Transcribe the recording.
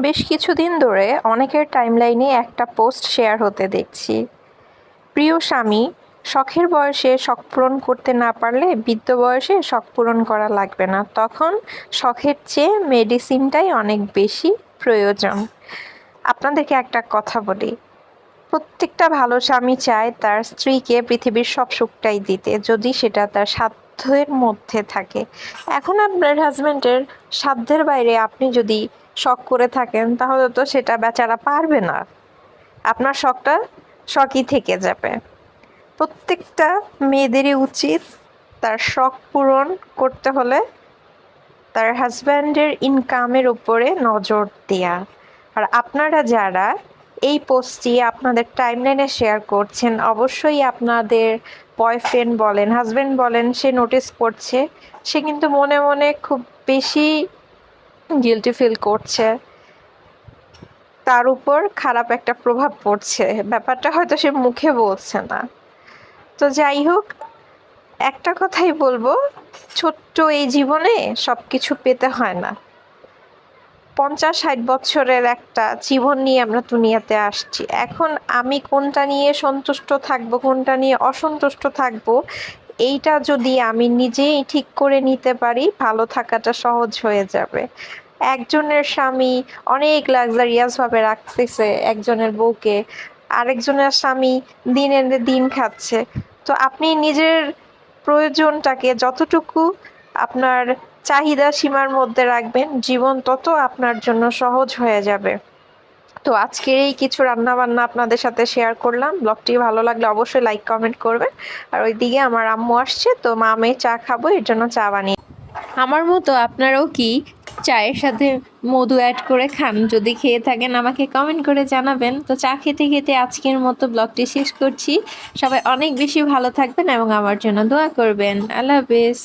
বেশ কিছুদিন ধরে অনেকের টাইমলাইনে একটা পোস্ট শেয়ার হতে দেখছি। প্রিয় স্বামী, শখের বয়সে শখ পূরণ করতে না পারলে বৃদ্ধ বয়সে শখ পূরণ করা লাগবে না। তখন শখের চেয়ে মেডিসিনটাই অনেক বেশি প্রয়োজন। আপনাদেরকে একটা কথা বলি। প্রত্যেকটা ভালো স্বামী চায় তার স্ত্রীকে পৃথিবীর সব সুখটাই দিতে। যদি সেটা তার সাধ্যের মধ্যে থাকে। এখন আপনার হাজব্যান্ডের সাধ্যের বাইরে আপনি যদি শখ করে থাকেন, তাহলে তো সেটা বেচারা পারবে না। আপনার শখটা শখই থেকে যাবে। প্রত্যেকটা মেয়েদেরই উচিত তার শখ পূরণ করতে হলে তার হাজব্যান্ডের ইনকামের উপরে নজর দেয়া। আর আপনারা যারা এই পোস্টটি আপনাদের টাইমলাইনে শেয়ার করছেন। অবশ্যই আপনাদের বয়ফ্রেন্ড বলেন হাজব্যান্ড বলেন, সে নোটিস করছে। সে কিন্তু মনে মনে খুব বেশি গিলটি ফিল করছে। তার উপর খারাপ একটা প্রভাব পড়ছে। ব্যাপারটা হয়তো সে মুখে বলছে না। তো যাই হোক, একটা কথাই বলব, ছোট্ট এই জীবনে সব কিছু পেতে হয় না। পঞ্চাশ ষাট বছরের একটা জীবন নিয়ে আমরা দুনিয়াতে আসছি। এখন আমি কোনটা নিয়ে সন্তুষ্ট থাকব, কোনটা নিয়ে অসন্তুষ্ট থাকব, এইটা যদি আমি নিজেই ঠিক করে নিতে পারি, ভালো থাকাটা সহজ হয়ে যাবে। একজনের স্বামী অনেক লাক্সারিয়াসভাবে রাখতেছে একজনের বউকে, আরেকজনের স্বামী দিন দিন খাচ্ছে। তো আপনি নিজের প্রয়োজনটাকে যতটুকু আপনার চাহিদা সীমার মধ্যে রাখবেন, জীবন তত আপনার জন্য সহজ হয়ে যাবে। তো আজকের এই কিছু রান্না বান্না আপনাদের সাথে শেয়ার করলাম। ব্লগটি ভালো লাগলে অবশ্যই লাইক কমেন্ট করবেন। আর ওইদিকে আমার আম্মু আসছে, তো মা আমি চা খাব, এর জন্য চা বানিয়ে আমার মতো আপনারাও কি চায়ের সাথে মধু অ্যাড করে খান? যদি খেয়ে থাকেন, আমাকে কমেন্ট করে জানাবেন। তো চা খেতে খেতে আজকের মতো ব্লগটি শেষ করছি। সবাই অনেক বেশি ভালো থাকবেন এবং আমার জন্য দোয়া করবেন। আল্লাহ হাফেজ।